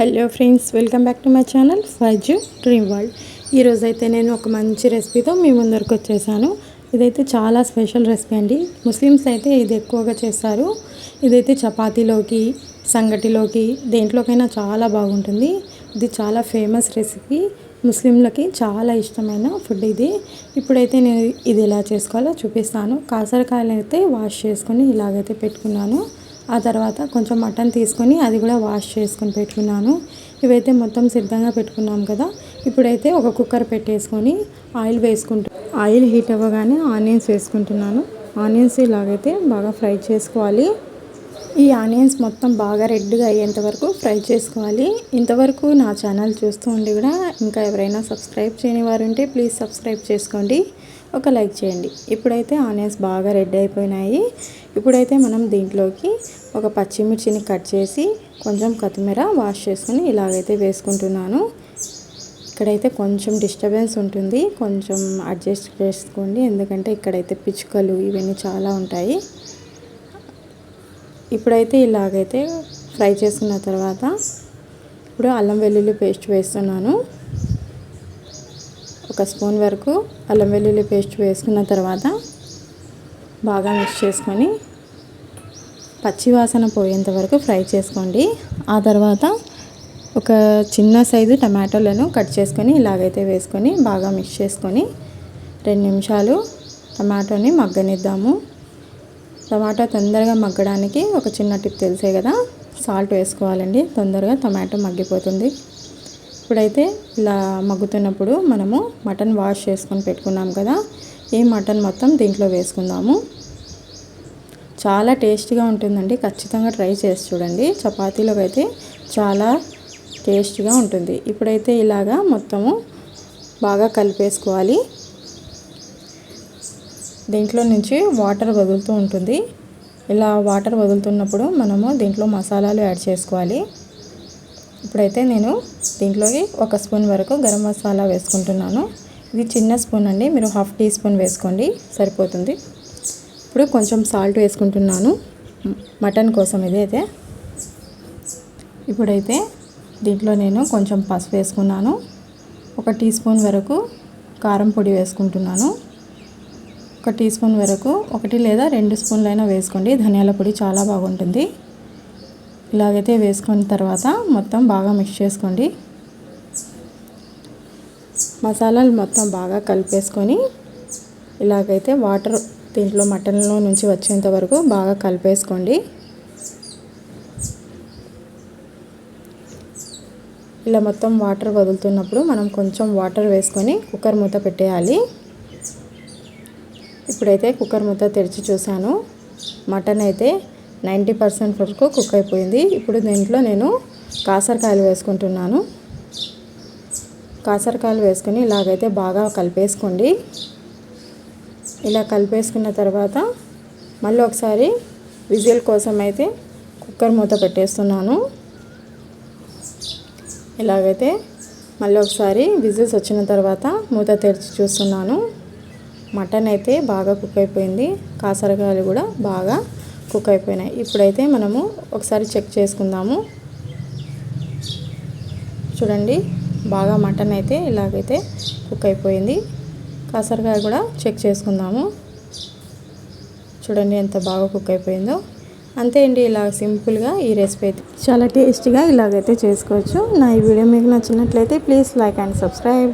Hello friends welcome back to my channel Faizu dream world. ఈరోజు అయితే నేను ఒక మంచి రెసిపీతో మీ ముందరకు వచ్చేసాను. ఇదైతే చాలా స్పెషల్ రెసిపీ అండి. ముస్లిమ్స్ అయితే ఇది ఎక్కువగా చేస్తారు. ఇదైతే చపాతీలోకి సంగటిలోకి దేంట్లోకైనా చాలా బాగుంటుంది. ఇది చాలా ఫేమస్ రెసిపీ. ముస్లింలకి చాలా ఇష్టమైన ఫుడ్ ఇది. ఇప్పుడైతే నేను ఇది ఎలా చేసుకోవాలో చూపిస్తాను. కాసరకాయలు అయితే వాష్ చేసుకొని ఇలాగైతే పెట్టుకున్నాను. ఆ తర్వాత కొంచెం మటన్ తీసుకొని అది కూడా వాష్ చేసుకొని పెట్టుకున్నాను. ఇవైతే మొత్తం సిద్ధంగా పెట్టుకున్నాం కదా. ఇప్పుడైతే ఒక కుక్కర్ పెట్టేసుకొని ఆయిల్ వేసుకుంటూ ఆయిల్ హీట్ అవ్వగానే ఆనియన్స్ వేసుకుంటున్నాను. ఆనియన్స్ ఇలాగైతే బాగా ఫ్రై చేసుకోవాలి. ఈ ఆనియన్స్ మొత్తం బాగా రెడ్గా అయ్యేంత వరకు ఫ్రై చేసుకోవాలి. ఇంతవరకు నా ఛానల్ చూస్తూ ఉండి కూడా ఇంకా ఎవరైనా సబ్స్క్రైబ్ చేయని వారు ఉంటే ప్లీజ్ సబ్స్క్రైబ్ చేసుకోండి. ఒక లైక్ చేయండి. ఇప్పుడైతే ఆనియన్స్ బాగా రెడ్ అయిపోయినాయి. ఇప్పుడైతే మనం దీంట్లోకి ఒక పచ్చిమిర్చిని కట్ చేసి కొంచెం కొత్తిమీర వాష్ చేసుకుని ఇలాగైతే వేసుకుంటున్నాను. ఇక్కడైతే కొంచెం డిస్టర్బెన్స్ ఉంటుంది. కొంచెం అడ్జస్ట్ చేసుకోండి. ఎందుకంటే ఇక్కడైతే పిచ్చుకలు ఇవన్నీ చాలా ఉంటాయి. ఇప్పుడైతే ఇలాగైతే ఫ్రై చేసుకున్న తర్వాత ఇప్పుడు అల్లం వెల్లుల్లి పేస్ట్ వేస్తున్నాను. ఒక స్పూన్ వరకు అల్లం వెల్లుల్లి పేస్ట్ వేసుకున్న తర్వాత బాగా మిక్స్ చేసుకొని పచ్చివాసన పోయేంత వరకు ఫ్రై చేసుకోండి. ఆ తర్వాత ఒక చిన్న సైజు టమాటోలను కట్ చేసుకొని ఇలాగైతే వేసుకొని బాగా మిక్స్ చేసుకొని రెండు నిమిషాలు టమాటోని మగ్గనిద్దాము. టమాటో తొందరగా మగ్గడానికి ఒక చిన్న టిప్ తెలిసే కదా సాల్ట్ వేసుకోవాలండి. తొందరగా టమాటో మగ్గిపోతుంది. ఇప్పుడైతే ఇలా మగ్గుతున్నప్పుడు మనము మటన్ వాష్ చేసుకొని పెట్టుకున్నాం కదా ఈ మటన్ మొత్తం దీంట్లో వేసుకుందాము. చాలా టేస్ట్గా ఉంటుందండి ఖచ్చితంగా ట్రై చేసి చూడండి. చపాతీలోకి అయితే చాలా టేస్ట్గా ఉంటుంది. ఇప్పుడైతే ఇలాగా మొత్తము బాగా కలిపేసుకోవాలి. దీంట్లో నుంచి వాటర్ వదులుతూ ఉంటుంది. ఇలా వాటర్ వదులుతున్నప్పుడు మనము దీంట్లో మసాలాలు యాడ్ చేసుకోవాలి. ఇప్పుడైతే నేను దీంట్లోకి ఒక స్పూన్ వరకు గరం మసాలా వేసుకుంటున్నాను. ఇది చిన్న స్పూన్ అండి. మీరు హాఫ్ టీ స్పూన్ వేసుకోండి. సరిపోతుంది. ఇప్పుడు కొంచెం సాల్ట్ వేసుకుంటున్నాను. మటన్ కోసం ఇది అయితే ఇప్పుడైతే దీంట్లో నేను కొంచెం పసుపు వేసుకున్నాను. ఒక టీ స్పూన్ వరకు కారం పొడి వేసుకుంటున్నాను. ఒక టీ స్పూన్ వరకు ఒకటి లేదా రెండు స్పూన్లైనా వేసుకోండి. ధనియాల పొడి చాలా బాగుంటుంది. ఇలాగైతే వేసుకున్న తర్వాత మొత్తం బాగా మిక్స్ చేసుకోండి. మసాలాలు మొత్తం బాగా కలిపేసుకొని ఇలాగైతే వాటర్ దీంట్లో మటన్లో నుంచి వచ్చేంత వరకు బాగా కలిపేసుకోండి. ఇలా మొత్తం వాటర్ వదులుతున్నప్పుడు మనం కొంచెం వాటర్ వేసుకొని కుక్కర్ మూత పెట్టేయాలి. ఇప్పుడైతే కుక్కర్ మూత తెరిచి చూశాను. మటన్ అయితే నైంటీ పర్సెంట్ వరకు కుక్ అయిపోయింది. ఇప్పుడు దీంట్లో నేను కాసరకాయలు వేసుకుంటున్నాను. కాసరకాయలు వేసుకొని ఇలాగైతే బాగా కలిపేసుకోండి. ఇలా కలిపేసుకున్న తర్వాత మళ్ళీ ఒకసారి విజిల్ కోసం అయితే కుక్కర్ మూత పెట్టేస్తున్నాను. ఇలాగైతే మళ్ళీ ఒకసారి విజిల్స్ వచ్చిన తర్వాత మూత తెరిచి చూస్తున్నాను. మటన్ అయితే బాగా కుక్ అయిపోయింది. కాసరకాయలు కూడా బాగా కుక్ అయిపోయినాయి. ఇప్పుడైతే మనము ఒకసారి చెక్ చేసుకుందాము. చూడండి. బాగా మటన్ అయితే ఇలాగైతే కుక్ అయిపోయింది. కాసరకాయ కూడా చెక్ చేసుకుందాము. చూడండి ఎంత బాగా కుక్ అయిపోయిందో. అంతే అండి ఇలా సింపుల్గా ఈ రెసిపీ అయితే చాలా టేస్టీగా ఇలాగైతే చేసుకోవచ్చు. నా ఈ వీడియో మీకు నచ్చినట్లయితే ప్లీజ్ లైక్ అండ్ సబ్స్క్రైబ్.